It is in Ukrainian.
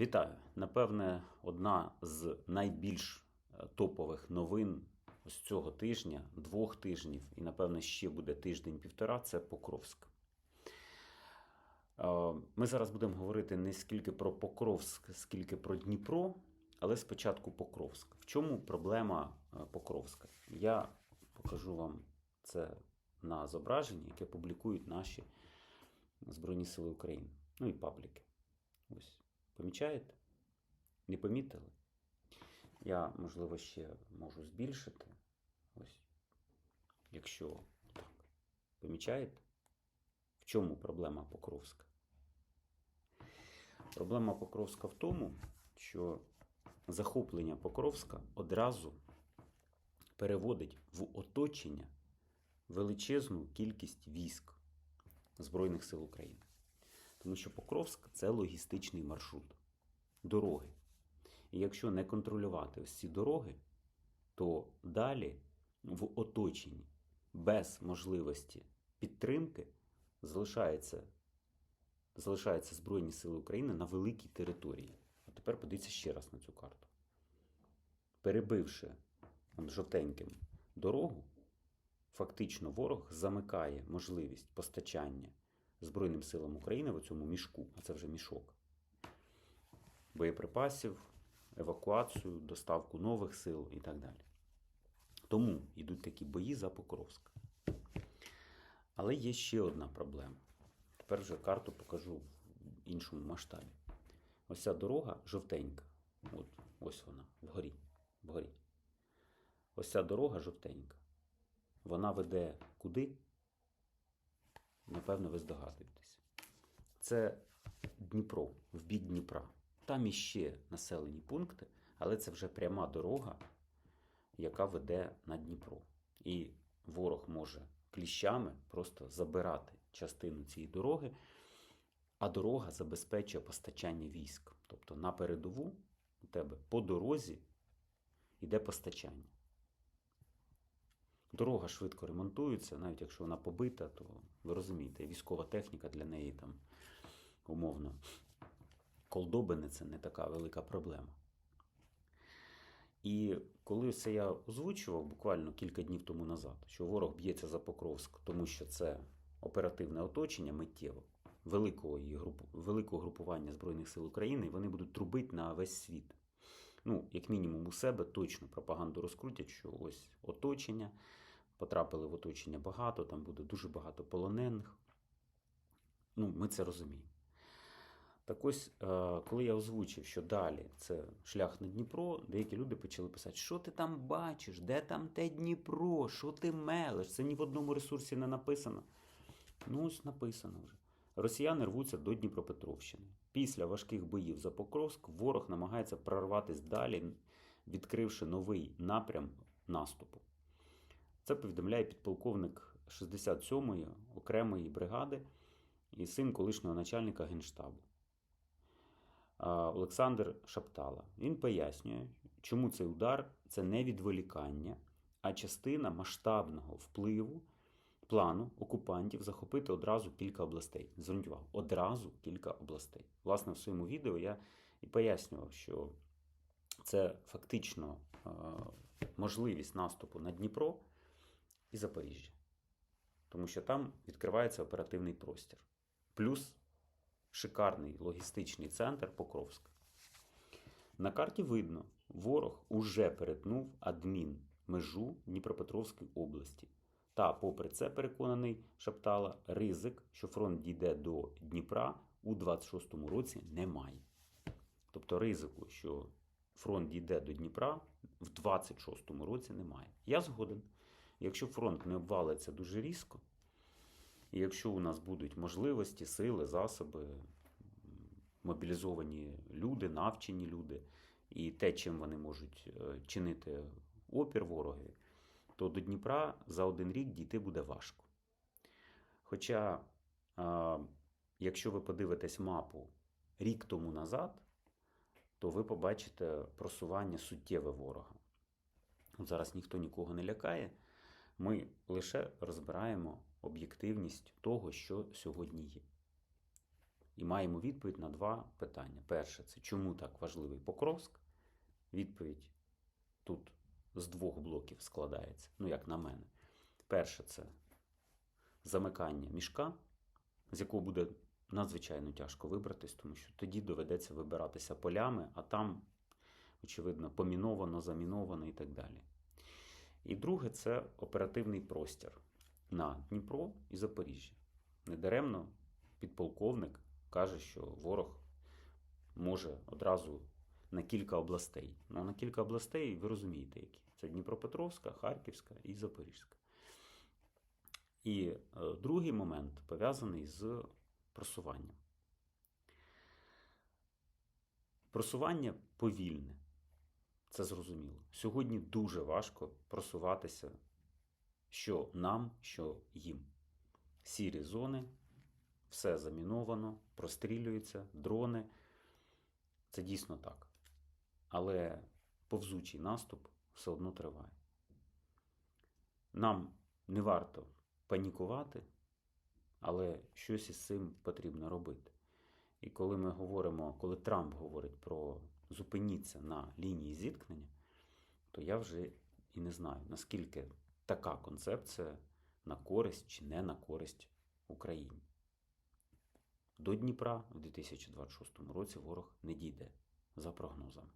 Вітаю! Напевне, одна з найбільш е, топових новин з цього тижня, двох тижнів, і, напевне, ще буде тиждень-півтора це Покровськ. Е, Ми зараз будемо говорити не скільки про Покровськ, скільки про Дніпро, але спочатку Покровськ. В чому проблема е, Покровська? Я покажу вам це на зображенні, яке публікують наші Збройні Сили України. Ну і пабліки. Ось. Помічаєте? Не помітили? Я, можливо, ще можу збільшити. Ось. Якщо так. Помічаєте? В чому проблема Покровська? Проблема Покровська в тому, що захоплення Покровська одразу переводить в оточення величезну кількість військ Збройних сил України. Тому що Покровськ це логістичний маршрут, дороги. І якщо не контролювати ці дороги, то далі в оточенні без можливості підтримки залишається, залишаються Збройні Сили України на великій території. А тепер подивіться ще раз на цю карту. Перебивши жовтеньким дорогу, фактично ворог замикає можливість постачання Збройним силам України в цьому мішку, а це вже мішок. Боєприпасів, евакуацію, доставку нових сил і так далі. Тому йдуть такі бої за Покровськ. Але є ще одна проблема. Тепер вже карту покажу в іншому масштабі. Ось ця дорога жовтенька. От, ось вона, вгорі. вгорі. Ось ця дорога жовтенька. Вона веде куди? Напевно, ви здогадуєтесь. Це Дніпро, в бік Дніпра. Там іще населені пункти, але це вже пряма дорога, яка веде на Дніпро. І ворог може кліщами просто забирати частину цієї дороги, а дорога забезпечує постачання військ. Тобто на передову у тебе по дорозі йде постачання. Дорога швидко ремонтується, навіть якщо вона побита, то ви розумієте, військова техніка для неї там умовно. Колдобини це не така велика проблема. І коли це я озвучував буквально кілька днів тому назад, що ворог б'ється за Покровськ, тому що це оперативне оточення миттєво великого, великого групування Збройних сил України, вони будуть трубити на весь світ. Ну, як мінімум, у себе точно пропаганду розкрутять, що ось оточення, потрапили в оточення багато, там буде дуже багато полонених. Ну, ми це розуміємо. Так ось, е, коли я озвучив, що далі це шлях на Дніпро, деякі люди почали писати, що ти там бачиш, де там те Дніпро, що ти мелеш? Це ні в одному ресурсі не написано. Ну, ось написано вже. Росіяни рвуться до Дніпропетровщини. Після важких боїв за Покровськ ворог намагається прорватися далі, відкривши новий напрям наступу. Це повідомляє підполковник 67-ї окремої бригади і син колишнього начальника Генштабу. А, Олександр Шаптала. Він пояснює, чому цей удар це не відволікання, а частина масштабного впливу плану окупантів захопити одразу кілька областей. Зверніть увагу, одразу кілька областей. Власне, в своєму відео я і пояснював, що це фактично е, можливість наступу на Дніпро і Запоріжжя. Тому що там відкривається оперативний простір. Плюс шикарний логістичний центр Покровськ. На карті видно, ворог уже перетнув адмін межу Дніпропетровської області. Та, попри це, переконаний Шаптала, ризик, що фронт дійде до Дніпра у 26-му році, немає. Тобто ризику, що фронт дійде до Дніпра в 26-му році немає. Я згоден. Якщо фронт не обвалиться дуже різко, і якщо у нас будуть можливості, сили, засоби, мобілізовані люди, навчені люди, і те, чим вони можуть е, чинити опір ворогові, то до Дніпра за один рік дійти буде важко. Хоча, якщо ви подивитесь мапу рік тому назад, то ви побачите просування суттєве ворога. Зараз ніхто нікого не лякає. Ми лише розбираємо об'єктивність того, що сьогодні є. і маємо відповідь на два питання. Перше це чому так важливий Покровськ? Відповідь тут з двох блоків складається, ну як на мене. Перше це замикання мішка, з якого буде надзвичайно тяжко вибратись, тому що тоді доведеться вибиратися полями, а там, очевидно, поміновано, заміновано і так далі. І друге це оперативний простір на Дніпро і Запоріжжя. Недаремно підполковник каже, що ворог може одразу на кілька областей. Ну, на кілька областей ви розумієте, які. Це Дніпропетровська, Харківська і Запорізька. І е, другий момент пов'язаний з просуванням. Просування повільне. Це зрозуміло. Сьогодні дуже важко просуватися що нам, що їм. Сірі зони, все заміновано, прострілюється, дрони. Це дійсно так. Але повзучий наступ все одно триває. Нам не варто панікувати, але щось із цим потрібно робити. І коли ми говоримо, коли Трамп говорить про зупиніться на лінії зіткнення, то я вже і не знаю, наскільки така концепція на користь чи не на користь Україні. До Дніпра в 2026 році ворог не дійде за прогнозами.